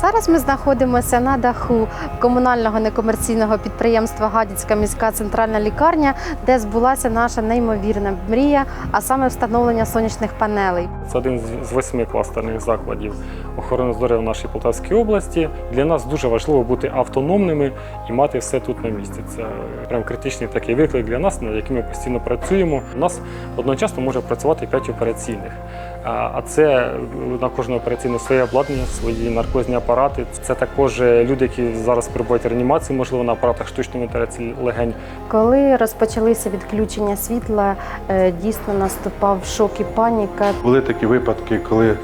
Зараз ми знаходимося на даху комунального некомерційного підприємства Гадяцька міська центральна лікарня, де збулася наша неймовірна мрія, а саме встановлення сонячних панелей. Це один з- восьми кластерних закладів охорони здоров'я в нашій Полтавській області. Для нас дуже важливо бути автономними і мати все тут на місці. Це прям критичний такий виклик для нас, над яким ми постійно працюємо. У нас одночасно може працювати 5 операційних. А це на кожну операційну своє обладнання, свої наркозні апарати. Це також е, люди, які зараз перебувають в реанімації, можливо, на апаратах штучної вентиляції легень. Коли розпочалися відключення світла, е, дійсно наступав шок і паніка. Були такі випадки, коли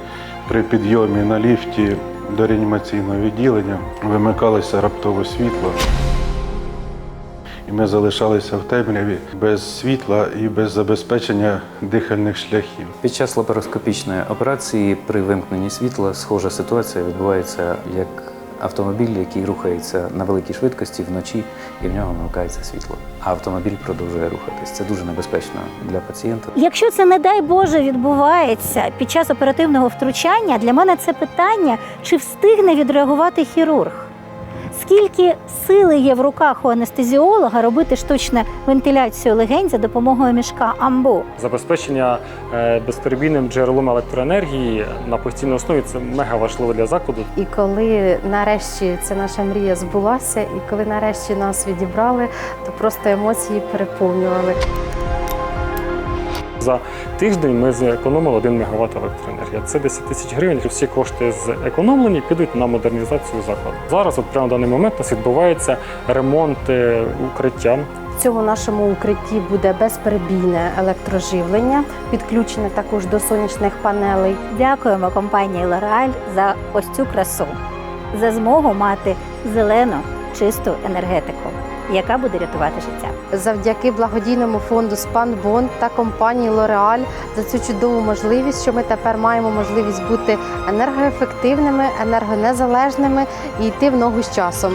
при підйомі на ліфті до реанімаційного відділення вимикалося раптово світло. І ми залишалися в темряві без світла і без забезпечення дихальних шляхів. Під час лапароскопічної операції при вимкненні світла схожа ситуація відбувається як автомобіль, який рухається на великій швидкості вночі, і в нього вмикається світло. А автомобіль продовжує рухатись. Це дуже небезпечно для пацієнта. Якщо це, не дай Боже, відбувається під час оперативного втручання, для мене це питання, чи встигне відреагувати хірург. Скільки сили є в руках у анестезіолога робити штучну вентиляцію легень за допомогою мішка амбу? Забезпечення е, безперебійним джерелом електроенергії на постійній основі це мега важливо для закладу. І коли нарешті ця наша мрія збулася, і коли нарешті нас відібрали, то просто емоції переповнювали. За тиждень ми зекономили 1 МВт електроенергії. Це 10 тисяч гривень. Всі кошти зекономлені підуть на модернізацію закладу. Зараз, от прямо в даний момент, у нас відбувається ремонт укриття. В цьому нашому укритті буде безперебійне електроживлення, підключене також до сонячних панелей. Дякуємо компанії L'Oreal за ось цю красу, за змогу мати зелену, чисту енергетику, яка буде рятувати життя. Завдяки благодійному фонду Спанбон та компанії Лореаль за цю чудову можливість, що ми тепер маємо можливість бути енергоефективними, енергонезалежними і йти в ногу з часом.